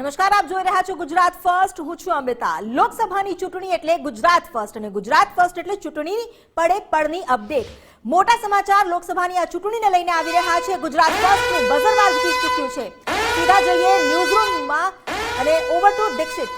નમસ્કાર, આપ જોઈ રહ્યા છો ગુજરાત ફર્સ્ટ. હું છું અમિતા. લોકસભાની ચૂંટણી એટલે ગુજરાત ફર્સ્ટ અને ગુજરાત ફર્સ્ટ એટલે ચૂંટણી પડે પડની અપડેટ. મોટા સમાચાર લોકસભાની આ ચૂંટણીને લઈને આવી રહ્યા છે. ગુજરાત ફર્સ્ટનું બઝર વાગી ચૂક્યું છે. સીધા જઈએ ન્યૂઝરૂમમાં અને ઓવર ટુ દીક્ષિત.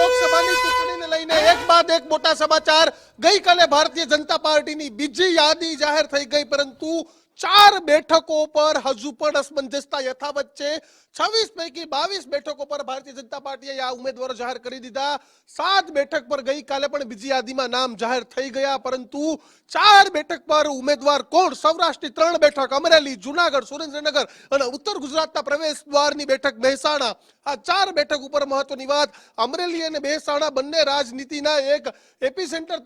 લોકસભાની ચૂંટણીને લઈને એક બાદ એક મોટા સમાચાર. ગઈકાલે ભારતીય જનતા પાર્ટીની બીજી યાદી જાહેર થઈ ગઈ, પરંતુ ચાર બેઠકો પર હજુ પણ અસમંજસતા યથાવત છે. છવ્વીસ પૈકી બાવીસ બેઠકો પર ભારતીય જનતા પાર્ટીએ આ ઉમેદવારો જાહેર કરી દીધા. સાત બેઠક પર ગઈકાલે પણ બીજી યાદીમાં નામ જાહેર થઈ ગયા, પરંતુ ચાર બેઠક પર ઉમેદવાર કોણ? સૌરાષ્ટ્રની ત્રણ બેઠક, અમરેલી, જુનાગઢ, સુરેન્દ્રનગર અને ઉત્તર ગુજરાતના પ્રવેશ દ્વારની બેઠક મહેસાણા. આ ચાર બેઠક ઉપર મહત્વની વાત. અમરેલી અને મહેસાણા બંને રાજનીતિના એક એપિસેન્ટર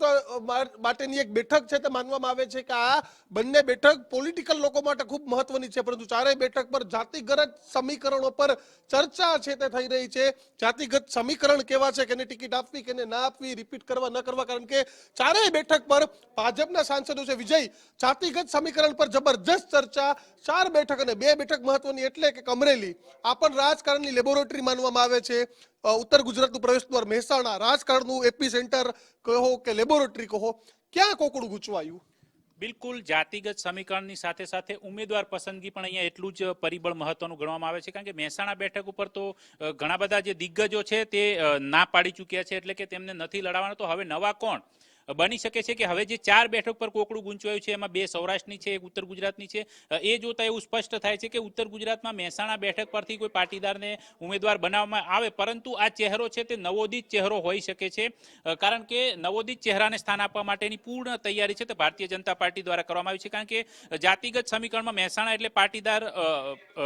માટેની એક બેઠક છે તે માનવામાં આવે છે કે આ બંને બેઠક પોલિટિકલ લોકો માટે ખૂબ મહત્વની છે, પરંતુ ચારેય બેઠક પર જાતિગત સમીકરણો પર ચર્ચા છે તે થઈ રહી છે. જાતિગત સમીકરણ કેવા છે, કેને ટિકિટ આપવી, કેને ના આપવી, રિપીટ કરવા, ન કરવા, કારણ કે ચારેય બેઠક પર ભાજપના સાંસદો છે વિજય, જાતિગત સમીકરણ પર જબરજસ્ત ચર્ચા, ચાર બેઠક અને બે બેઠક મહત્વની એટલે કે અમરેલી. આ પણ રાજકારણની લેબોરેટરી માનવામાં આવે છે. ઉત્તર ગુજરાતનું પ્રવેશ દ્વાર મહેસાણા રાજકારણનું એપી સેન્ટર કહો કે લેબોરેટરી કહો, ક્યાં કોકડું ગૂંચવાયું? બિલકુલ જાતિગત સમીકરણની સાથે સાથે ઉમેદવાર પસંદગી પણ અહીંયા એટલું જ પરિબળ મહત્વનું ગણવામાં આવે છે. કારણ કે મહેસાણા બેઠક ઉપર તો ઘણા બધા જે દિગ્ગજો છે તે ના પાડી ચૂક્યા છે. એટલે કે તેમને નથી લડાવવાના. તો હવે નવા કોણ? બની શકે છે કે હવે જે ચાર બેઠક પર કોકડું ગુંચવાયું છે, એમાં બે સૌરાષ્ટ્રની છે, એક ઉત્તર ગુજરાતની છે એ જોતા એવું સ્પષ્ટ થાય છે કે ઉત્તર ગુજરાતમાં મહેસાણા બેઠક પરથી કોઈ પાટીદારને ઉમેદવાર બનાવવામાં આવે, પરંતુ આ ચહેરો છે તે નવોદિત ચહેરો હોઈ શકે છે કારણ કે નવોદિત ચહેરાને સ્થાન આપવા માટેની પૂર્ણ તૈયારી છે તે ભારતીય જનતા પાર્ટી દ્વારા કરવામાં આવી છે, કારણ કે જાતિગત સમીકરણમાં મહેસાણા એટલે પાટીદાર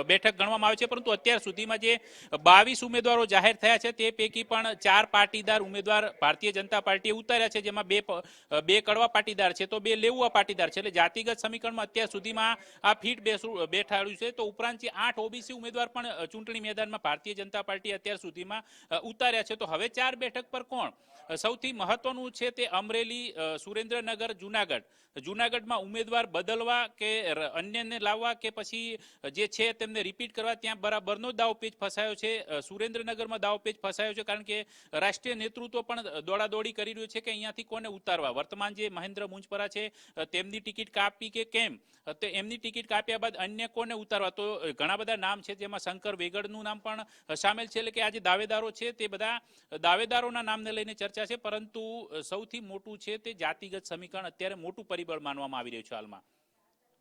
બેઠક ગણવામાં આવે છે, પરંતુ અત્યાર સુધીમાં જે બાવીસ ઉમેદવારો જાહેર થયા છે તે પૈકી પણ ચાર પાટીદાર ઉમેદવાર ભારતીય જનતા પાર્ટીએ ઉતાર્યા છે, જેમાં બે બે કડવા પાટીદાર છે, તો બે લેવું પાટીદાર છે. એટલે જાતિગત સમીકરણમાં અત્યાર સુધીમાં આ ફીટ બેઠાડ્યું છે. તો ઉપરાંત આઠ ઓબીસી ઉમેદવાર પણ ચૂંટણી મેદાનમાં ભારતીય જનતા પાર્ટી અત્યાર સુધીમાં ઉતાર્યા છે. તો હવે ચાર બેઠક પર કોણ? સૌથી મહત્વનું છે તે અમરેલી સુરેન્દ્રનગર, જુનાગઢ. જુનાગઢમાં ઉમેદવાર બદલવા કે અન્યને લાવવા કે પછી જે છે તેમને રિપીટ કરવા ત્યાં બરાબરનો દાવપેચ ફસાયો છે. સુરેન્દ્રનગરમાં દાવપેચ ફસાયો છે કારણ કે રાષ્ટ્રીય નેતૃત્વ પણ દોડાદોડી કરી રહ્યું છે કે અહીંયાથી કોને ઉતારવા? વર્તમાન જે મહેન્દ્ર મુંજપરા છે તેમની ટિકિટ કાપી કે કેમ? તો એમની ટિકિટ કાપ્યા બાદ અન્ય કોને ઉતારવા? તો ઘણા બધા નામ છે જેમાં શંકર વેગડનું નામ પણ સામેલ છે. એટલે કે આ જે દાવેદારો છે તે બધા દાવેદારોના નામને લઈને ચર્ચા છે, પરંતુ સૌથી મોટું છે તે જાતિગત સમીકરણ અત્યારે મોટું પરિબળ માનવામાં આવી રહ્યું છે હાલમાં.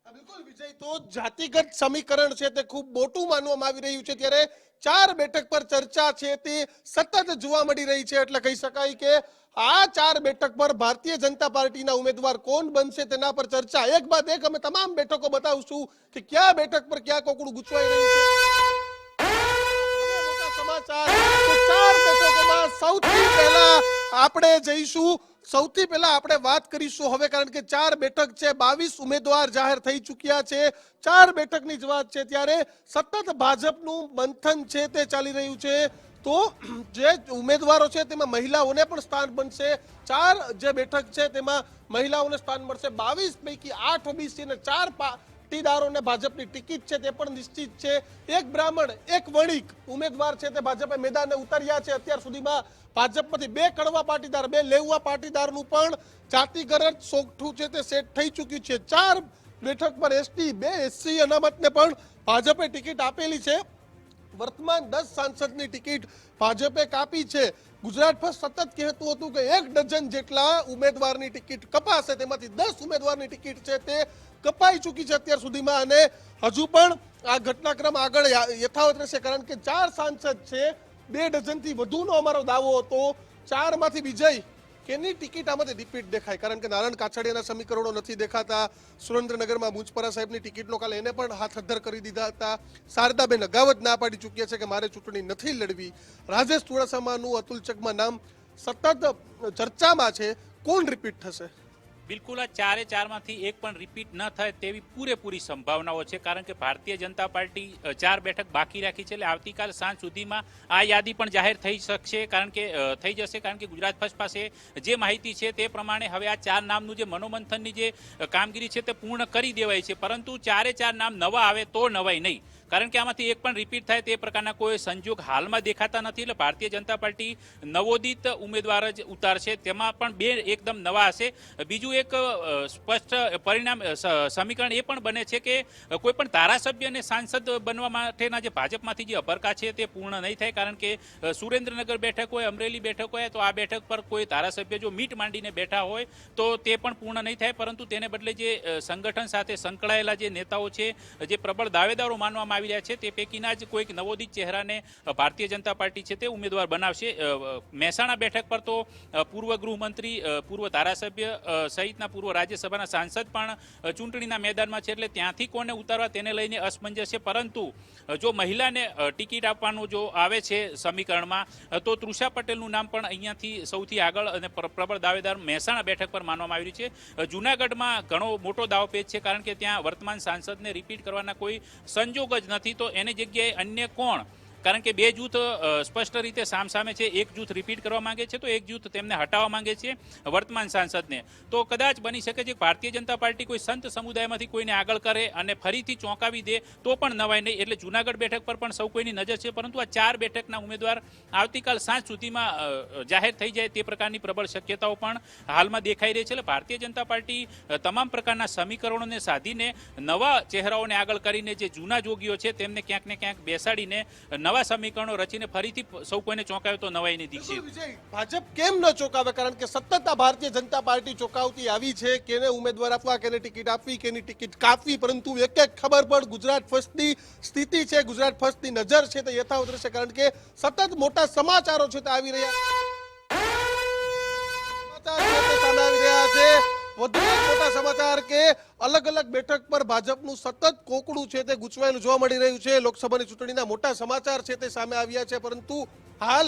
બિલકુલ, વિજય. તો જાતિગત સમીકરણ છે તે ખૂબ મોટું માનવામાં આવી રહ્યું છે. ત્યારે ચાર બેઠક પર ચર્ચા છે તે સતત જોવા મળી રહી છે. એટલે કહી શકાય કે આ ચાર બેઠક પર ભારતીય જનતા પાર્ટીના ઉમેદવાર કોણ બનશે તેના પર ચર્ચા. એક બાદ એક અમે તમામ બેઠકો બતાવશું કે કયા બેઠક પર ક્યાં કોકડું ગુચવાઈ રહ્યું છે. સમાચાર. ચાર બેઠકોમાં સૌથી પહેલા આપણે જઈશું. સૌથી પહેલા આપણે વાત કરીશું હવે, કારણ કે ચાર બેઠક છે, બાવીસ ઉમેદવાર જાહેર થઈ ચૂક્યા છે. ચાર બેઠકની જ વાત છે ત્યારે સતત ભાજપનું મંથન છે તે ચાલી રહ્યું છે. તો જે ઉમેદવારો છે તેમાં મહિલાઓને પણ સ્થાન બનશે. ચાર જે બેઠક છે તેમાં મહિલાઓને સ્થાન મળશે. બાવીસ પૈકી આઠ ઓબીસી અને ચાર પાટીદારોને ભાજપની ટિકિટ છે તે પણ નિશ્ચિત છે. એક બ્રાહ્મણ, એક વણિક ઉમેદવાર છે તે ભાજપે મેદાને ઉતાર્યા છે. અત્યાર સુધીમાં ભાજપમાંથી બે કડવા પાટીદાર, બે લેવા પાટીદારનું પણ જાતિગત સોગઠું છે તે સેટ થઈ ચૂક્યું છે. ચાર બેઠક પર એસટી બે એસસી અનામતને પણ ભાજપે ટિકિટ આપેલી છે. વર્તમાન દસ સાંસદની ટિકિટ ભાજપે કાપી છે. ગુજરાત પર સતત કહેતું હતું કે એક ડઝન જેટલા ઉમેદવારની ટિકિટ કપાશે, તેમાંથી દસ ઉમેદવારની ટિકિટ છે તે કપાઈ ચૂકી છે અત્યાર સુધીમાં. અને હજુ પણ આ ઘટનાક્રમ આગળ યથાવત રહેશે, કારણ કે ચાર સાંસદ છે બે ડઝનથી વધુનો અમારો દાવો હતો. ચારમાંથી વિજય કેની ટિકિટ આમાંથી રિપીટ દેખાય? કારણ કે નારાયણ કાછડિયાના સમીકરણો નથી દેખાતા. સુરેન્દ્રનગરમાં મુંજપરા સાહેબની ટિકિટનો કાલે એને પણ હાથ અદ્ધર કરી દીધા હતા. શારદાબેન અગાવત ના પાડી ચૂક્યા છે કે મારે ચૂંટણી નથી લડવી. રાજેશ ચુડાસમાનું અતુલ ચકમા નામ સતત ચર્ચામાં છે. કોણ રિપીટ થશે? બિલકુલ આ ચારે ચારમાંથી એક પણ રિપીટ ન થાય તેવી પૂરેપૂરી સંભાવનાઓ છે, કારણ કે ભારતીય જનતા પાર્ટી ચાર બેઠક બાકી રાખી છે એટલે આવતીકાલ સાંજ સુધીમાં આ યાદી પણ જાહેર થઈ શકશે, કારણ કે થઈ જશે, કારણ કે ગુજરાત ફર્સ્ટ પાસે જે માહિતી છે તે પ્રમાણે હવે આ ચાર નામનું જે મનોમંથનની જે કામગીરી છે તે પૂર્ણ કરી દેવાય છે, પરંતુ ચારે ચાર નામ નવા આવે તો નવાય નહીં. કારણ કે આમાંથી એક પણ રિપીટ થાય તે પ્રકારના કોઈ સંજોગ હાલમાં દેખાતા નથી. એટલે ભારતીય જનતા પાર્ટી નવોદિત ઉમેદવાર જ ઉતારશે. તેમાં પણ બે એકદમ નવા હશે. બીજું એક સ્પષ્ટ પરિણામ સમીકરણ એ પણ બને છે કે કોઈ પણ ધારાસભ્ય અને સાંસદ બનવા માટેના જે ભાજપમાંથી જે અભરકા છે તે પૂર્ણ નહીં થાય. કારણ કે સુરેન્દ્રનગર બેઠક હોય, અમરેલી બેઠક હોય, તો આ બેઠક પર કોઈ ધારાસભ્ય જો મીટ માંડીને બેઠા હોય, તો તે પણ પૂર્ણ નહીં થાય. પરંતુ તેને બદલે જે સંગઠન સાથે સંકળાયેલા જે નેતાઓ છે, જે પ્રબળ દાવેદારો માનવામાં આવી રહ્યા છે. તે પૈકીના જ કોઈક નવોદિત ચહેરાને ભારતીય જનતા પાર્ટી છે તે ઉમેદવાર બનાવશે. મહેસાણા બેઠક પર તો પૂર્વ ગૃહમંત્રી પૂર્વ ધારાસભ્ય સહિતના પૂર્વ રાજ્યસભાના સાંસદ પણ ચૂંટણીના મેદાનમાં છે એટલે ત્યાંથી કોને ઉતારવા તેને લઈને અસમંજસ છે. પરંતુ જો મહિલાને ટિકિટ આપવાનું જો આવે છે સમીકરણમાં તો તૃષા પટેલનું નામ પણ અહીંયાથી સૌથી આગળ અને પ્ર- પ્રબળ દાવેદાર મહેસાણા બેઠક પર માનવામાં આવ્યું છે. અ, જૂનાગઢમાં ઘણો મોટો દાવપેચ છે કારણ કે ત્યાં વર્તમાન સાંસદને રિપીટ કરવાના કોઈ સંજોગ જ નથી તો એની જગ્યાએ અન્ય કોણ કારણ કે બે જૂથ સ્પષ્ટ રીતે સામસામે છે. એક જૂથ રિપીટ કરવા માંગે છે તો એક જૂથ તેમને હટાવવા માંગે છે વર્તમાન સાંસદને. તો કદાચ બની શકે છે ભારતીય જનતા પાર્ટી કોઈ સંત સમુદાયમાંથી કોઈને આગળ કરે અને ફરીથી ચોંકાવી દે તો પણ નવાય નહીં. એટલે જુનાગઢ બેઠક પર પણ સૌ કોઈની નજર છે. પરંતુ આ ચાર બેઠકના ઉમેદવાર આવતીકાલ સાંજ સુધીમાં જાહેર થઈ જાય તે પ્રકારની પ્રબળ શક્યતાઓ પણ હાલમાં દેખાઈ રહી છે. એટલે ભારતીય જનતા પાર્ટી તમામ પ્રકારના સમીકરણોને સાધીને નવા ચહેરાઓને આગળ કરીને જે જૂના જોગીઓ છે તેમને ક્યાંક ને ક્યાંક બેસાડીને નવા સમીકરણો રચીને ફરીથી સૌ કોઈને ચોંકાવે તો નવાઈ નહીં દીક્ષિત. ભાજપ કેમ ન ચોંકાવે? કારણ કે સતત આ ભારતીય જનતા પાર્ટી ચોંકાવતી આવી છે કેને ઉમેદવાર આપવા કેને ટિકિટ આપવી કેની ટિકિટ કાપવી, પરંતુ એક એક ખબર પણ ગુજરાત ફર્સ્ટની સ્થિતિ છે, ગુજરાત ફર્સ્ટની નજર છે તે યથાવત રહેશે, કારણ કે સતત મોટા સમાચારો છે તે આવી રહ્યા સમાચાર સામે આવી રહ્યા છે. વધુ સમાચાર કે અલગ અલગ બેઠક પર ભાજપનું સતત કોકડું છે તે ગૂંચવાયેલું જોવા મળી રહ્યું છે. લોકસભાની ચૂંટણીના મોટા સમાચાર છે તે સામે આવ્યા છે, પરંતુ હાલ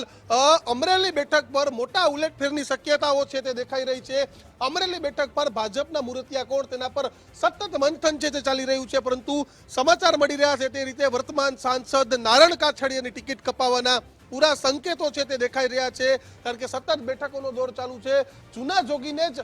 અમરેલી બેઠક પર મોટા ઉલેટફેરની શક્યતાઓ છે તે દેખાઈ રહી છે. અમરેલી બેઠક પર ભાજપના મુરતિયા કોણ તેના પર સતત મંથન છે તે ચાલી રહ્યું છે, પરંતુ સમાચાર મળી રહ્યા છે તે રીતે વર્તમાન સાંસદ નારણ કાછડિયાની ટિકિટ કપાવવાના પૂરા સંકેતો છે તે દેખાઈ રહ્યા છે, કારણ કે સતત બેઠકોનો દોર ચાલુ છે. જૂના જોગીને જ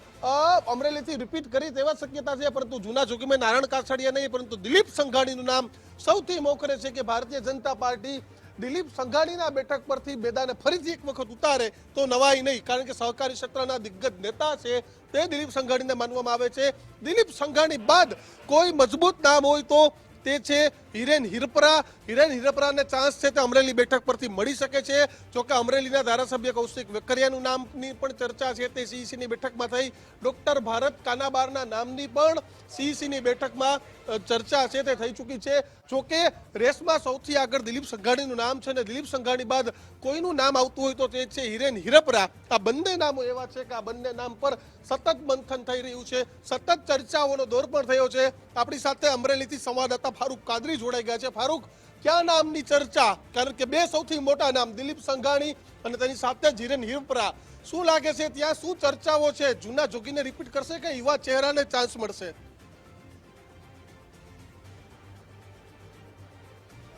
અમરેલીથી રિપીટ કરી તેવા શક્યતા છે, પરંતુ જૂના જોગીમાં નારાયણ કાછડિયા નહીં, પરંતુ દિલીપ સંઘાણીનું નામ સૌથી મોખરે છે કે ભારતીય જનતા પાર્ટી દિલીપ સંઘાણીના બેઠક પરથી બેદાને ફરીથી એક વખત ઉતારે તો નવાઈ નહીં, કારણ કે સહકારી ક્ષેત્રના દિગ્ગજ નેતા છે તે દિલીપ સંઘાણીને માનવામાં આવે છે. દિલીપ સંઘાણી બાદ કોઈ મજબૂત નામ હોય તો તે છે, હિરેન હિરપરા. હિરેન હિરપરાને ચાન્સ છે તે અમરેલી બેઠક પરથી મળી શકે છે. જોકે અમરેલીના ધારાસભ્ય કૌશિક વેકરિયાનું નામની પણ ચર્ચા છે તે સીઈસીની બેઠકમાં થઈ. ડોક્ટર ભારત કાનાબારના નામની પણ સીઈસીની બેઠકમાં ચર્ચા છે તે થઈ ચૂકી છે. જોકે રેસમાં સૌથી આગળ દિલીપ સંઘાણીનું નામ છે અને દિલીપ સંઘાણી બાદ કોઈનું નામ આવતું હોય તો તે છે હિરેન હિરપરા. આ બંને નામો એવા છે કે આ બંને નામ પર સતત મંથન થઈ રહ્યું છે. સતત ચર્ચાઓનો દોર પણ થયો છે. આપણી સાથે અમરેલીથી સંવાદદાતા ફારૂક કાદરી જોડાઈ ગયા છે. ફારૂક, ક્યાં નામની ચર્ચા? કારણ કે બે સૌથી મોટા નામ, દિલીપ સંઘાણી અને તેની સાથે જ હિરેન હિરપરા. શું લાગે છે ત્યાં શું ચર્ચાઓ છે? જૂના જોગીને રિપીટ કરશે કે યુવા ચહેરાને ચાન્સ મળશે?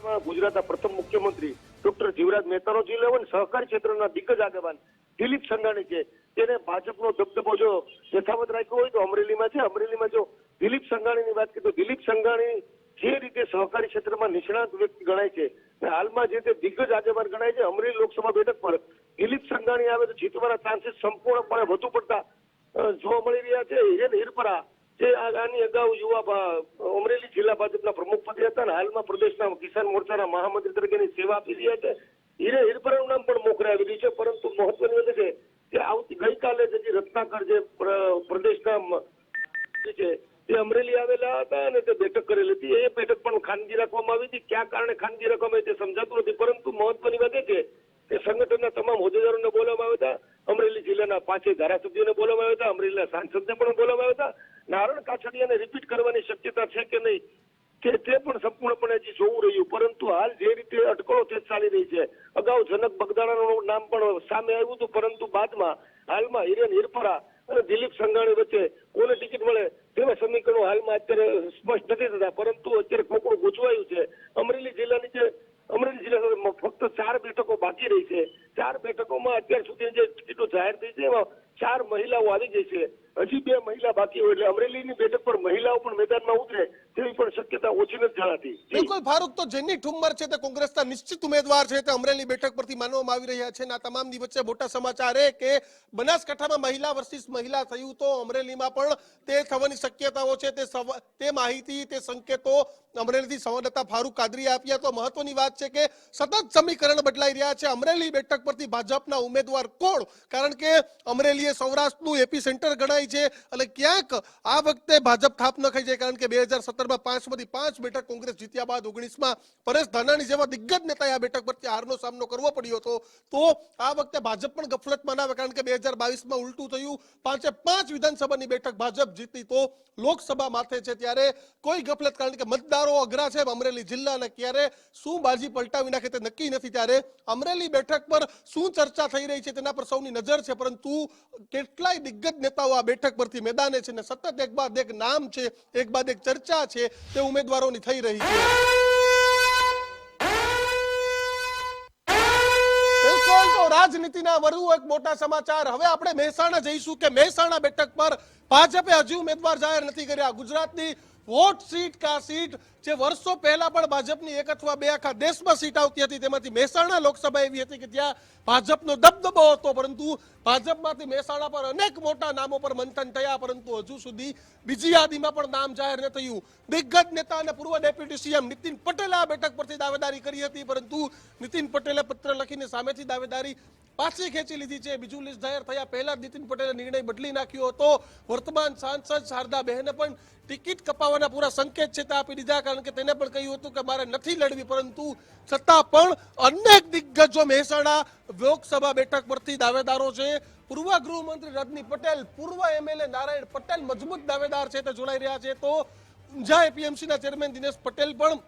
માં ગુજરાતના પ્રથમ મુખ્યમંત્રી ડોક્ટર જીવરાજ મહેતાનો જે લેવો ને સહકારી ક્ષેત્રના દિગ્ગજ આગેવાન દિલીપ સંઘાણી છે. તેને ભાજપનો દબદબો જો યથાવત રાખ્યો હોય તો અમરેલીમાં છે. અમરેલીમાં જો દિલીપ સંઘાણીની વાત કરીએ તો દિલીપ સંઘાણી જે રીતે સહકારી ક્ષેત્રમાં નિષ્ણાત વ્યક્તિ ગણાય છે હાલમાં જે તે દિગ્ગજ આગેવાન ગણાય છે, અમરેલી લોકસભા બેઠક પર દિલીપ સંઘાણી આવે તો જીતવાના ચાન્સીસ સંપૂર્ણપણે વધુ પડતા જોવા મળી રહ્યા છે. હિરેન હિરપરા જે આની અગાઉ યુવા અમરેલી જિલ્લા ભાજપના પ્રમુખ પદે હતા અને હાલમાં પ્રદેશના કિસાન મોરચાના મહામંત્રી તરીકેની સેવા આપી રહ્યા છે. હિરે હિરપરાનું નામ પણ મોખરે આવી રહ્યું છે, પરંતુ મહત્વની વાત છે કે આવતી ગઈકાલે જે રત્નાકર જે પ્રદેશના છે, તે અમરેલી આવેલા હતા અને તે બેઠક કરેલી હતી. એ બેઠક પણ ખાનગી રાખવામાં આવી હતી. ક્યાં કારણે ખાનગી રાખવામાં તે સમજાતું નથી, પરંતુ મહત્વની વાત એ છે કે સંગઠનના તમામ હોદ્દેદારોને બોલાવવામાં આવ્યા હતા. અમરેલી જિલ્લાના પાંચે ધારાસભ્યોને બોલાવવામાં આવ્યા હતા. અમરેલીના સાંસદને પણ બોલાવવામાં આવ્યા હતા નારણ કાછડિયાને રિપીટ કરવાની શક્યતા છે કે નહીં કે તે પણ સંપૂર્ણપણે હજી જોવું રહ્યું પરંતુ હાલ જે રીતે અટકળો તે ચાલી રહી છે અગાઉ જનક બગદાણાનું નામ પણ સામે આવ્યું હતું, પરંતુ બાદમાં હાલમાં હિરેન હિરપરા અને દિલીપ સંઘાણી વચ્ચે કોને ટિકિટ મળે તેવા સમીકરણો હાલમાં અત્યારે સ્પષ્ટ નથી થતા. પરંતુ અત્યારે કોકડું ગૂંચવાયું છે. અમરેલી જિલ્લાની જે અમરેલી જિલ્લા ફક્ત ચાર બેઠકો બાકી રહી છે. ચાર બેઠકોમાં અત્યાર સુધી જે ટિકિટો જાહેર થઈ છે, એમાં ચાર મહિલાઓ આવી ગઈ છે. હજી બે મહિલા બાકી હોય, એટલે અમરેલીની બેઠક પર મહિલાઓ પણ મેદાનમાં ઉતરે. તેવી પણ શક્યતા ઓછી નથી જણાતી. બિલકુલ, ફારૂક, તો જેની ઠુમ્મર છે તે કોંગ્રેસના નિશ્ચિત ઉમેદવાર છે તે અમરેલી બેઠક પરથી માનવામાં આવી રહ્યા છે. આ તમામની વચ્ચે મોટા સમાચાર એ કે બનાસકાંઠામાં મહિલા વર્સિસ મહિલા થયું તો અમરેલીમાં પણ તે થવાની શક્યતાઓ છે. તે તે માહિતી, તે સંકેતો અમરેલીથી સંવાદદાતા ફારૂક કાદરીએ આપ્યા. તો મહત્વની વાત છે કે સતત સમીકરણ બદલાઈ રહ્યા છે. અમરેલી બેઠક પરથી ભાજપના ઉમેદવાર કોણ? કારણ કે અમરેલી એ સૌરાષ્ટ્રનું એપી સેન્ટર ગણાય છે. એટલે ક્યાંક આ વખતે ભાજપ થાપ ન ખાઈ જાય. કારણ કે બે હજાર સત્તરમાં પાંચમાંથી પાંચ બેઠક કોંગ્રેસ જીત્યા બાદ ઓગણીસમાં પરેશ ધાનાણી જેવા દિગ્ગજ નેતાએ આ બેઠક પરથી હારનો સામનો કરવો પડ્યો હતો. તો આ વખતે ભાજપ પણ ગફલતમાં ના કારણ કે બે હજાર બાવીસમાં ઉલટું થયું. પાંચે પાંચ વિધાનસભાની બેઠક ભાજપ જીતી તો લોકસભા માથે છે ત્યારે કોઈ ગફલત કારણ કે મતદારો અઘરા છે અમરેલી જિલ્લાના ક્યારે શું બાજી પલટાવી નાખે તે નક્કી નથી ત્યારે અમરેલી બેઠક પર શું ચર્ચા થઈ રહી છે તેના પર સૌની નજર છે પરંતુ કેટલાય દિગ્ગજ નેતાઓ આ બેઠક પરથી મેદાને છે ને સતત એક બાદ એક નામ છે, એક બાદ એક ચર્ચા છે. તે ઉમેદવારોની થઈ રહી છે. રાજનીતિના વરુ એક મોટા સમાચાર. હવે આપણે મહેસાણા જઈશું કે મહેસાણા બેઠક પર ભાજપે હજી ઉમેદવાર જાહેર નથી કર્યા. ગુજરાતની વોટ સીટ કા સીટ જે વર્ષો પહેલા પણ ભાજપની એક અથવા બે આખા દેશમાં સીટ આવતી હતી, તેમાંથી મહેસાણા લોકસભા એવી હતી કે જ્યાં ભાજપનો દબદબો હતો, પરંતુ ભાજપમાંથી મહેસાણા પર અનેક મોટા નામો પર મંથન થયા, પરંતુ હજુ સુધી બીજી યાદીમાં પણ નામ જાહેર ન થયું. દિગ્ગજ નેતા અને પૂર્વ ડેપ્યુટી સીએમ નીતિન પટેલે આ બેઠક પરથી દાવેદારી કરી હતી, પરંતુ નીતિન પટેલે પત્ર લખીને સામેથી દાવેદારી પાછી ખેંચી લીધી છે. બીજું લિસ્ટ જાહેર થયા પહેલા જ નીતિન પટેલે નિર્ણય બદલી નાખ્યો હતો. વર્તમાન સાંસદ શારદા બહેને પણ ટિકિટ કપાવવાના પૂરા સંકેત છે તે આપી દીધા. કારણ કે તેને પણ કહ્યું હતું કે મારે નથી લડવી, પરંતુ છતાં પણ અનેક દિગ્ગજો મહેસાણા લોકસભા બેઠક પરથી દાવેદારો છે. પૂર્વ ગૃહમંત્રી રજની પટેલ, પૂર્વ એમએલએ નારાયણ પટેલ મજબૂત દાવેદાર છે તે જોડાઈ રહ્યા છે. તો ઊંઝા એપીએમસીના ચેરમેન દિનેશ પટેલ પણ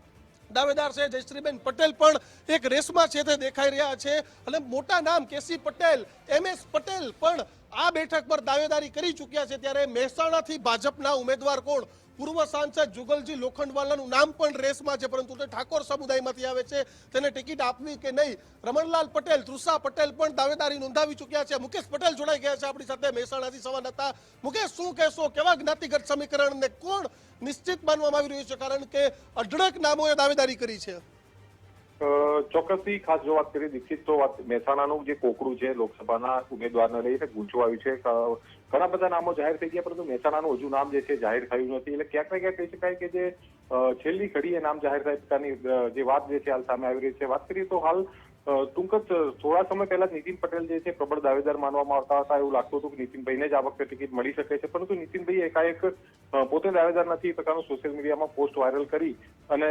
દાવેદાર છે જયશ્રીબેન પટેલ પણ એક રેસમાં છે તે દેખાઈ રહ્યા છે. અને મોટા નામ KC Patel, M S Patel પણ આ બેઠક પર દાવેદારી કરી ચૂક્યા છે. ત્યારે મહેસાણાથી ભાજપના ઉમેદવાર કોણ? પૂર્વ સાંસદ જુગલજી લોખંડવાલાનું નામ પણ રેસમાં છે, પરંતુ તે ઠાકોર સમુદાયમાંથી આવે છે. તેને ટિકિટ આપવી કે નહીં? રમણલાલ પટેલ તૃષા પટેલ પણ દાવેદારી નોંધાવી ચૂક્યા છે. મુકેશ પટેલ જોડાઈ ગયા છે આપણી સાથે. મહેસાણાથી સંવાદદાતા મુકેશ, શું કહેશો? કેવા જ્ઞાતિગત સમીકરણને કોણ નિશ્ચિત માનવામાં આવી રહ્યું છે? કારણ કે અઢળક નામોએ દાવેદારી કરી છે. ચોક્કસથી ખાસ જો વાત કરીએ દીક્ષિત તો વાત મહેસાણાનું જે કોકડું છે, લોકસભાના ઉમેદવારને લઈને ગૂંચવાયું છે. ઘણા બધા નામો જાહેર થઈ ગયા, પરંતુ મહેસાણાનું હજુ નામ જે છે જાહેર થયું નથી. એટલે ક્યાંક ને ક્યાંક કહી શકાય કે જે છેલ્લી ઘડીએ નામ જાહેર થાય પ્રકારની જે વાત જે છે હાલ સામે આવી રહી છે. વાત કરીએ તો હાલ ટૂંક જ, થોડા સમય પહેલા નીતિન પટેલ જે છે, પ્રબળ દાવેદાર માનવામાં આવતા હતા, એવું લાગતું હતું કે નીતિનભાઈને જ આ વખતે ટિકિટ મળી શકે છે. પરંતુ નીતિનભાઈ એકાએક પોતે દાવેદાર નથી, એ પ્રકારનું સોશિયલ મીડિયામાં પોસ્ટ વાયરલ કરી અને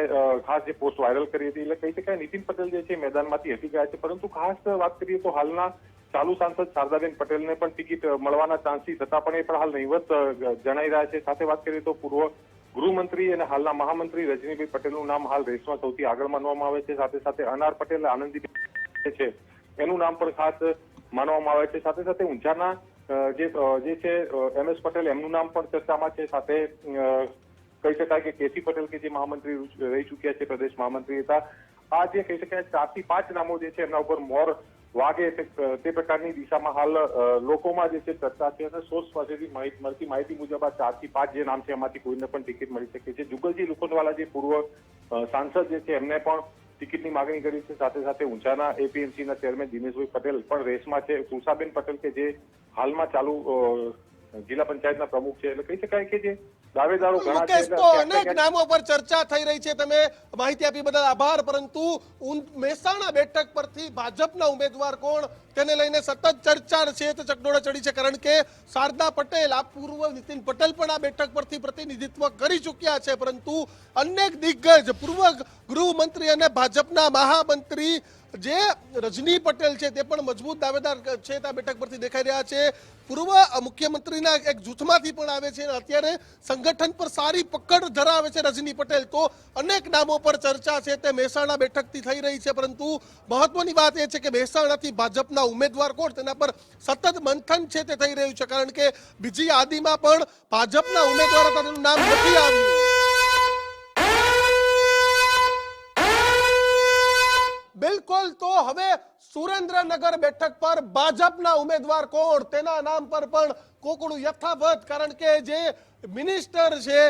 ખાસ જે પોસ્ટ વાયરલ કરી હતી, એટલે કહી શકાય નીતિન પટેલ જે છે, મેદાનમાંથી હટી ગયા છે. પરંતુ ખાસ વાત કરીએ તો હાલના ચાલુ સાંસદ શારદાબેન પટેલને પણ ટિકિટ મળવાના ચાન્સીસ હતા, પણ એ પણ હાલ નહીવત જણાઈ રહ્યા છે. સાથે વાત કરીએ તો પૂર્વ ગૃહમંત્રી અને હાલના મહામંત્રી રજનીભાઈ પટેલનું નામ હાલ રેસમાં સૌથી આગળ માનવામાં આવે છે. સાથે સાથે અનાર પટેલ આનંદીબેન છે. એનું નામ પણ ખાસ માનવામાં આવે છે. સાથે સાથે ઊંઝાના જે જે છે એમ એસ પટેલ, એમનું નામ પણ ચર્ચામાં છે. સાથે કહી શકાય કે કેસી પટેલ કે જે મહામંત્રી રહી ચૂક્યા છે, પ્રદેશ મહામંત્રી હતા. આ જે કહી શકાય ચારથી પાંચ નામો જે છે, એમના ઉપર મોર વાગે તે પ્રકારની દિશામાં હાલ લોકોમાં જે છે ચર્ચા છે અને સોર્સ પાસેથી માહિતી મળતી માહિતી મુજબ આ ચારથી પાંચ જે નામ છે એમાંથી કોઈને પણ ટિકિટ મળી શકે છે. જુગલજી લુખનવાલા જે પૂર્વ સાંસદ જે છે એમને પણ ટિકિટની માગણી કરી છે. સાથે સાથે ઊંઝાના એપીએમસીના ચેરમેન દિનેશભાઈ પટેલ પણ રેસમાં છે. તુષાબેન પટેલ કે જે હાલમાં ચાલુ જિલ્લા પંચાયતના પ્રમુખ છે. એટલે કહી શકાય કે જે દાવેદારો અનેક નામો પર ચર્ચા થઈ રહી છે. તમે માહિતી આપી બદલ આભાર પરંતુ મહેસાણા બેઠક પરથી ભાજપના ઉમેદવાર કોણ? તેને લઈને સતત ચર્ચા છે તે ચકડોળે ચડી છે. કારણ કે શારદા પટેલ, આ પૂર્વ નીતિન પટેલ પણ આ બેઠક પરથી પ્રતિનિધિત્વ કરી ચૂક્યા છે. પરંતુ અનેક દિગ્ગજ પૂર્વ ગૃહમંત્રી અને ભાજપના મહામંત્રી જે રજની પટેલ છે તે પણ મજબૂત દાવેદાર છે આ બેઠક પરથી દેખાઈ રહ્યા છે. પૂર્વ મુખ્યમંત્રીના એક જૂથમાંથી પણ આવે છે અત્યારે સંગઠન પર સારી પકડ ધરાવે છે રજની પટેલ. તો અનેક નામો પર ચર્ચા છે. તે મહેસાણા બેઠકથી થઈ રહી છે. પરંતુ મહત્વની વાત એ છે કે મહેસાણાથી ભાજપના ઉમેદવાર કોણ? તેના પર સતત મંથન છે તે થઈ રહ્યું છે, કારણ કે બીજી યાદીમાં પણ ભાજપના ઉમેદવાર હતા, તેનું નામ નથી આવ્યું. બિલકુલ, તો હવે સુરેન્દ્રનગર બેઠક પર ભાજપના ઉમેદવાર કોણ? તેના નામ પર પણ કોકડું યથાવત, કારણ કે જે મિનિસ્ટર છે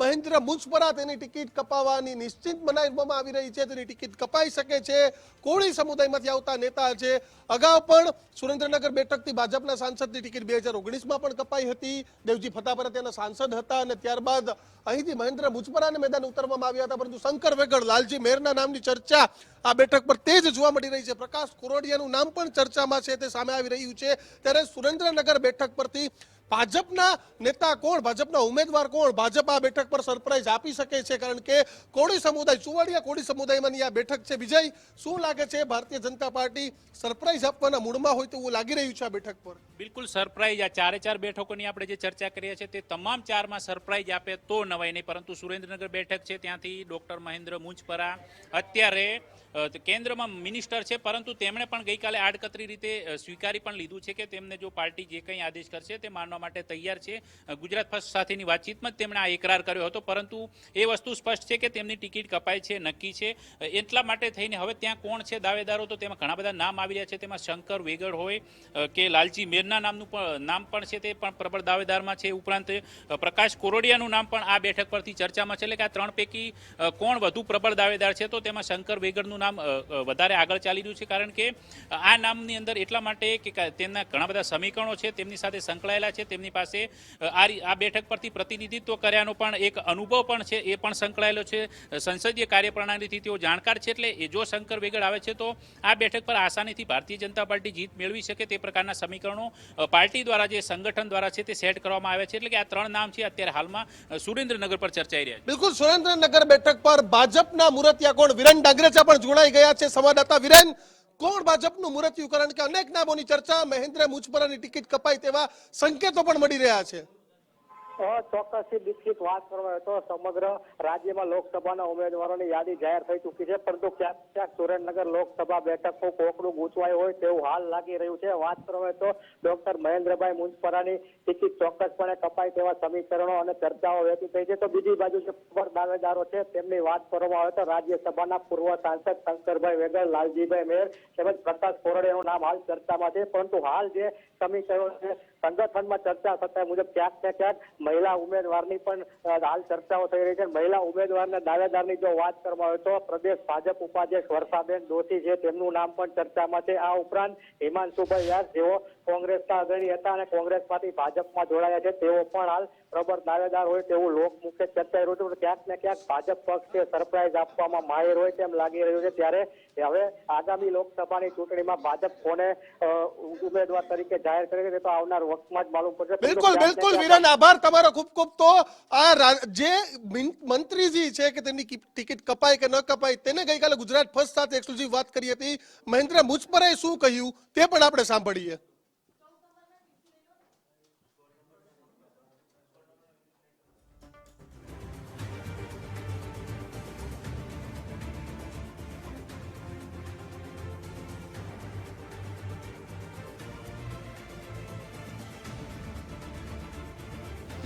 મહેન્દ્ર મુજપરા તેની ટિકિટ કપાવવાની નિશ્ચિત બનાવવામાં આવી રહી છે. તેની ટિકિટ કપાઈ શકે છે. કોળી સમુદાયમાંથી આવતા નેતા છે. અગાઉ પણ સુરેન્દ્રનગર બેઠકથી ભાજપના સાંસદની ટિકિટ બે હજાર ઓગણીસમાં પણ કપાઈ હતી. દેવજી ફતાપરા ત્યાંના સાંસદ હતા અને ત્યારબાદ અહીંથી મહેન્દ્ર મુજપરાને મેદાન ઉતારવામાં આવ્યા હતા. પરંતુ શંકર વેગડ લાલજી મેરના નામની ચર્ચા આ બેઠક પર તેજ જોવા મળી રહી છે. પ્રકાશ કોરોડિયાનું નામ પણ ચર્ચામાં છે. તે સામે આવી રહ્યું છે. ત્યારે સુરેન્દ્રનગર બેઠક પરથી ભાજપના નેતા કોણ? ભાજપના ઉમેદવાર કોણ? ભાજપ આ બેઠક પર સરપ્રાઈઝ આપી શકે છે કારણ કે કોળી સમુદાય, ચુવાડિયા કોળી સમુદાયમાંની આ બેઠક છે. વિજય, શું લાગે છે ભારતીય જનતા પાર્ટી સરપ્રાઈઝ આપવાના મૂડમાં હોય તેવું લાગી રહ્યું છે આ બેઠક પર? બિલકુલ સરપ્રાઈઝ. આ ચારે ચાર બેઠકોની આપણે જે ચર્ચા કરીએ છીએ તે તમામ ચારમાં સરપ્રાઈઝ આપે તો નવાય નહીં. પરંતુ સુરેન્દ્રનગર બેઠક છે, ત્યાંથી ડોક્ટર મહેન્દ્ર મુંજપરા. અત્યારે કેન્દ્રમાં મિનિસ્ટર છે, પરંતુ તેમણે પણ ગઈકાલે આડકતરી રીતે સ્વીકારી પણ લીધું છે કે તેમને જો પાર્ટી જે કંઈ આદેશ કરશે તે માનવા માટે તૈયાર છે. ગુજરાત ફર્સ્ટ સાથેની વાતચીતમાં જ તેમણે આ એકરાર કર્યો હતો, પરંતુ એ વસ્તુ સ્પષ્ટ છે કે તેમની ટિકિટ કપાય છે, નક્કી છે. એટલા માટે થઈને હવે ત્યાં કોણ છે દાવેદારો તો તેમાં ઘણા બધા નામ આવી રહ્યા છે. તેમાં શંકર વેગડ હોય કે લાલજી મેરના નામનું પણ નામ પણ છે તે પણ પ્રબળ દાવેદારમાં છે. ઉપરાંત પ્રકાશ કોરોડિયાનું નામ પણ આ બેઠક પરથી ચર્ચામાં છે. એટલે કે આ ત્રણ પૈકી કોણ વધુ પ્રબળ દાવેદાર છે તો તેમાં શંકર વેગડનું નામ વધારે આગળ ચાલી રહ્યું છે. કારણ કે આ નામની અંદર એટલા માટે કે, તેમના ઘણા બધા સમીકરણો છે, તેમની સાથે સંકળાયેલા છે. તેમની પાસે આ આ બેઠક પરથી પ્રતિનિધિત્વ કર્યાનો પણ એક અનુભવ પણ છે, એ પણ સંકળાયેલો છે. સંસદીય કાર્યપ્રણાલીથી તેઓ જાણકાર છે, એટલે એ જો શંકર વેગડ આવે છે, તો આ બેઠક પર આસાનીથી ભારતીય જનતા પાર્ટી જીત મેળવી શકે તે પ્રકારના સમીકરણો પાર્ટી દ્વારા જે સંગઠન દ્વારા છે તે સેટ કરવામાં આવ્યા છે, એટલે કે આ ત્રણ નામ છે અત્યારે હાલમાં સુરેન્દ્રનગર પર ચર્ચાઈ રહ્યા છે. બિલકુલ, સુરેન્દ્રનગર બેઠક પર ભાજપના મુરતિયા કોણ, વિરેન ડાંગરેચા પણ જોડાઈ ગયા છે. સંવાદદાતા વિરેન કોણ ભાજપનું મુરતિયું કારણ કે અનેક નામોની ચર્ચા, મહેન્દ્ર મુજપરાની ટિકિટ કપાય તેવા સંકેતો પણ મળી રહ્યા છે. ચોક્કસથી દીક્ષિત વાત કરવા તો સમગ્ર રાજ્યમાં લોકસભાના ઉમેદવારોની યાદી જાહેર થઈ ચૂકી છે. પરંતુ ક્યાંક ક્યાંક સુરેન્દ્રનગર લોકસભા બેઠકનું કોકડું ગૂંચવાયું હોય તેવું હાલ લાગી રહ્યું છે. વાત કરવા તો ડોક્ટર મહેન્દ્રભાઈ મુંજપરાની ટિકિટ ચોક્કસપણે કપાય તેવા સમીકરણો અને ચર્ચાઓ વહેતી થઈ છે. તો બીજી બાજુ જે પ્રબળ દાવેદારો છે તેમની વાત કરવામાં આવે તો રાજ્યસભાના પૂર્વ સાંસદ શંકરભાઈ વેગર લાલજીભાઈ મેર તેમજ પ્રકાશ કોરડે નામ હાલ ચર્ચામાં છે. પરંતુ હાલ જે સમીકરણો છે સંગઠનમાં ચર્ચા થતા મુજબ ક્યાંક ને ક્યાંક મહિલા ઉમેદવારની પણ હાલ ચર્ચાઓ થઈ રહી છે. મહિલા ઉમેદવારના દાવેદારની જો વાત કરવામાં આવે તો પ્રદેશ ભાજપ ઉપાધ્યક્ષ વર્ષાબેન દોશી છે. તેમનું નામ પણ ચર્ચામાં છે. આ ઉપરાંત હિમાંશુભાઈ વ્યાસ જેઓ કોંગ્રેસના અગ્રણી હતા અને કોંગ્રેસમાંથી ભાજપમાં જોડાયા છે. તેઓ પણ હાલ પ્રબળ દાવેદાર હોય તેવું લોકમુખે ચર્ચાઈ રહ્યું છે. પણ ક્યાંક ને ક્યાંક ભાજપ પક્ષે સરપ્રાઈઝ આપવામાં માહિર હોય તેમ લાગી રહ્યું છે. ત્યારે હવે આગામી લોકસભાની ચૂંટણીમાં ભાજપ કોને ઉમેદવાર તરીકે જાહેર કરે છે તો આવનાર વખતમાં જ માલુમ પડશે. બિલકુલ બિલકુલ વિરાન આભાર તમારો ખૂબ ખૂબ. તો આ જે મંત્રીજી છે કે તેની ટિકિટ કપાય કે ન કપાય તેને ગઈકાલે ગુજરાત ફર્સ્ટ સાથે એક્સક્લુઝિવ વાત કરી હતી. મહેન્દ્ર મુજપરાએ શું કહ્યું તે પણ આપણે સાંભળીએ.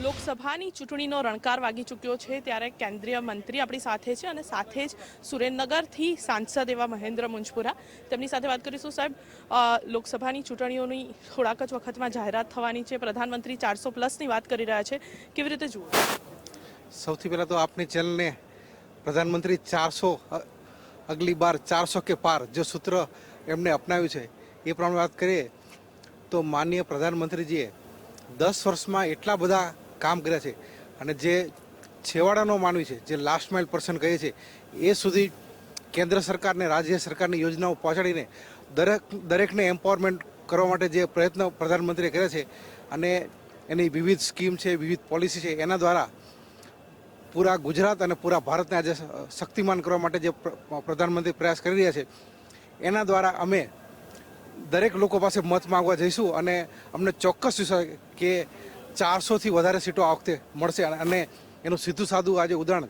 લોકસભાની ચૂંટણીનો રણકાર વાગી ચૂક્યો છે ત્યારે કેન્દ્રીય મંત્રી આપણી સાથે છે અને સાથે જ સુરેન્દ્રનગરથી સાંસદ એવા મહેન્દ્ર મુંજપુરા. તેમની સાથે વાત કરીશું સાહેબ લોકસભાની ચૂંટણીઓની થોડાક જ વખતમાં જાહેરાત થવાની છે. પ્રધાનમંત્રી ચારસો પ્લસની વાત કરી રહ્યા છે. કેવી રીતે જુઓ? સૌથી પહેલાં તો આપની ચેનલને પ્રધાનમંત્રી ચારસો અગલી બાર ચારસો કે પાર જે સૂત્ર એમણે અપનાવ્યું છે, એ પ્રમાણે વાત કરીએ તો માનનીય પ્રધાનમંત્રીજીએ દસ વર્ષમાં એટલા બધા કામ કર્યા છે. અને જે છેવાડાનો માનવી છે, જે લાસ્ટ માઇલ પર્સન કહે છે, એ સુધી કેન્દ્ર સરકારને, રાજ્ય સરકારની યોજનાઓ પહોંચાડીને દરેક, દરેકને એમ્પાવરમેન્ટ કરવા માટે જે પ્રયત્ન પ્રધાનમંત્રીએ કર્યા છે અને એની વિવિધ સ્કીમ છે, વિવિધ પોલિસી છે, એના દ્વારા પૂરા ગુજરાત અને પૂરા ભારતને આજે શક્તિમાન કરવા માટે જે પ્રધાનમંત્રી પ્રયાસ કરી રહ્યા છે, એના દ્વારા અમે દરેક લોકો પાસે મત માંગવા જઈશું અને અમને ચોક્કસ કે ચારસોથી વધારે સીટો આ વખતે મળશે અને- એનું સીધું સાદું આજે ઉદાહરણ.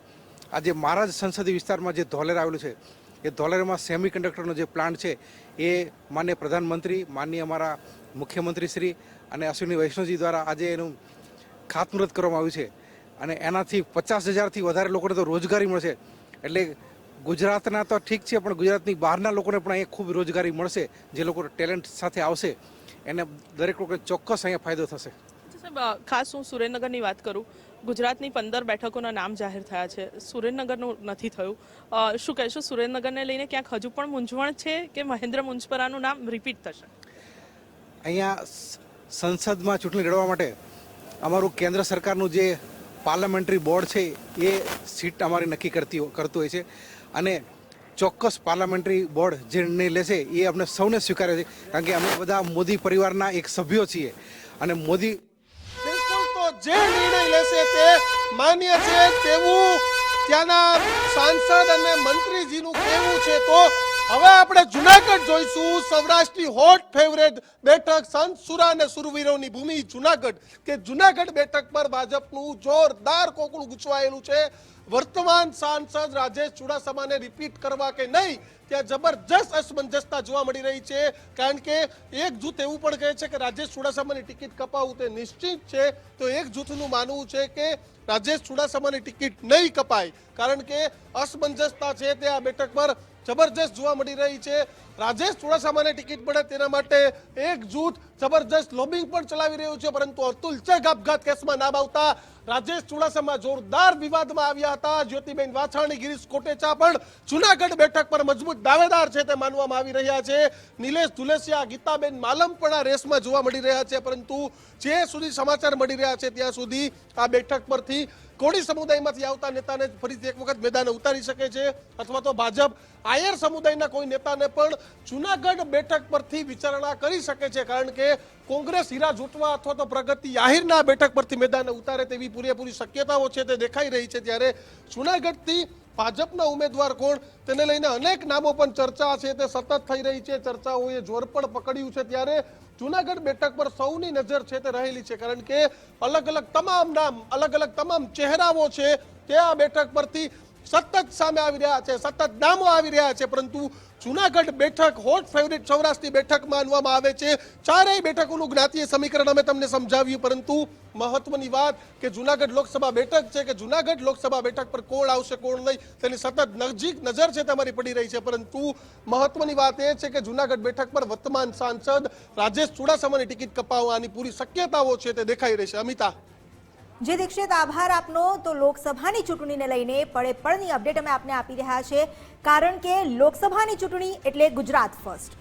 આજે મારા જ સંસદીય વિસ્તારમાં જે ધોલેર આવેલું છે, એ ધોલેરમાં સેમી કન્ડક્ટરનો જે પ્લાન્ટ છે, એ માન્ય પ્રધાનમંત્રી, માન્ય અમારા મુખ્યમંત્રી શ્રી અને અશ્વિની વૈષ્ણવજી દ્વારા આજે એનું ખાતમુહૂર્ત કરવામાં આવ્યું છે. અને એનાથી પચાસ હજારથી વધારે લોકોને તો રોજગારી મળશે. એટલે ગુજરાતના તો ઠીક છે, પણ ગુજરાતની બહારના લોકોને પણ અહીંયા ખૂબ રોજગારી મળશે. જે લોકો ટેલેન્ટ સાથે આવશે, એને દરેક લોકોને ચોક્કસ અહીંયા ફાયદો થશે. ખાસ હું સુરેન્દ્રનગરની વાત કરું, ગુજરાતની પંદર બેઠકોના નામ જાહેર થયા છે. સુરેન્દ્રનગરનું નથી થયું. શું કહેશો? સુરેન્દ્રનગરને લઈને ક્યાંક હજુ પણ મૂંઝવણ છે કે મહેન્દ્ર મુંજપરાનું નામ રિપીટ થશે? અહીંયા સંસદમાં ચૂંટણી લડવા માટે અમારું કેન્દ્ર સરકારનું જે પાર્લામેન્ટરી બોર્ડ છે, એ સીટ અમારી નક્કી કરતી કરતું હોય છે. અને ચોક્કસ પાર્લામેન્ટરી બોર્ડ જે નિર્ણય લેશે, એ અમને સૌને સ્વીકારે છે. કારણ કે અમે બધા મોદી પરિવારના એક સભ્યો છીએ. અને મોદી જે નિર્ણય લેશે તે માન્ય છે તેવું ત્યાંના સાંસદ અને મંત્રીજીનું કહેવું છે. તો હવે આપણે જુનાગઢ જોઈશું. સૌરાષ્ટ્રની હોટ ફેવરેટ બેઠક સંતસુરા અને સુરવીરોની ભૂમિ જુનાગઢ. કે જુનાગઢ બેઠક પર ભાજપનું જોરદાર કોકડું ગુચવાયેલું છે. વર્તમાન સાંસદ રાજેશ ચુડાસમાને રિપીટ કરવા કે નહીં, ત્યાં જબરજસ્ત અસમંજસતા જોવા મળી રહી છે. કારણ કે એક જૂથ એવું પણ કહે છે કે રાજેશ ચુડાસમાની ટિકિટ કપાવું તે નિશ્ચિત છે. તો એક જૂથનું માનવું છે કે રાજેશ ચુડાસમાની ટિકિટ નહીં કપાય. કારણ કે અસમંજસતા છે તે આ બેઠક પર. જબરજસ્ત જોવા મળી રહી છે. રાજેશ ચુડાસામાને ટિકિટ મળે તેના માટે એક જૂથ જબરજસ્ત લોબિંગ પણ ચલાવી રહ્યું છે, પરંતુ અતુલ ચેક આપઘાત કેસમાં નામ આવતા રાજેશ ચુડાસામાં જોરદાર વિવાદમાં આવ્યા હતા. જ્યોતિબેન વાછાણી, ગિરીશ કોટેચા પણ જુનાગઢ બેઠક પર મજબૂત દાવેદાર છે તે માનવામાં આવી રહ્યા છે. નિલેશ ધુલેસિયા, ગીતાબેન માલમ પણ આ રેસમાં જોવા મળી રહ્યા છે, પરંતુ જે સુધી સમાચાર મળી રહ્યા છે ત્યાં સુધી આ બેઠક પરથી કોળી સમુદાયમાંથી આવતા નેતાને ફરીથી એક વખત મેદાને ઉતારી શકે છે અથવા તો ભાજપ આયર સમુદાયના કોઈ નેતાને પણ જુનાગઢ બેઠક પરથી વિચારણા કરી શકે છે કારણ કે કોંગ્રેસ હીરા જૂટવા અથવા તો પ્રગતિ આહિરના બેઠક પરથી મેદાને ઉતારે તેવી પૂરેપૂરી શક્યતાઓ છે તે દેખાઈ રહી છે ત્યારે જુનાગઢથી ભાજપના ઉમેદવાર કોણ? તેને લઈને અનેક નામો પણ ચર્ચા છે. તે સતત થઈ રહી છે. ચર્ચાઓએ જોર પણ પકડ્યું છે ત્યારે જુનાગઢ બેઠક પર સૌની નજર છે તે રહેલી છે. કારણ કે અલગ અલગ તમામ નામ અલગ અલગ તમામ ચહેરાઓ છે તે આ બેઠક પરથી સતત સામે આવી રહ્યા છે, સતત નામો આવી રહ્યા છે, પરંતુ જુનાગઢ બેઠક, હોટ ફેવરિટ સૌરાષ્ટ્રની બેઠક માનવામાં આવે છે. ચારેય બેઠકોનું જ્ઞાતીય સમીકરણ અમે તમને સમજાવ્યું, પરંતુ મહત્વની વાત કે જુનાગઢ લોકસભા બેઠક છે કે જુનાગઢ લોકસભા બેઠક પર કોણ આવશે, કોણ નહીં, તેની સતત નજીક નજર છે તમારી પડી રહી છે, પરંતુ મહત્વની વાત એ છે કે જુનાગઢ બેઠક પર વર્તમાન સાંસદ રાજેશ ચુડાસમાની ટિકિટ કપાવવાની પૂરી શક્યતાઓ છે તે દેખાઈ રહી છે. અમિતા. જે દીક્ષિત આભાર આપનો, તો લોકસભાની ચૂંટણીને લઈને પડે પડની અપડેટ અમે આપને આપી રહ્યા છે. કારણ કે લોકસભાની ચૂંટણી એટલે ગુજરાત ફર્સ્ટ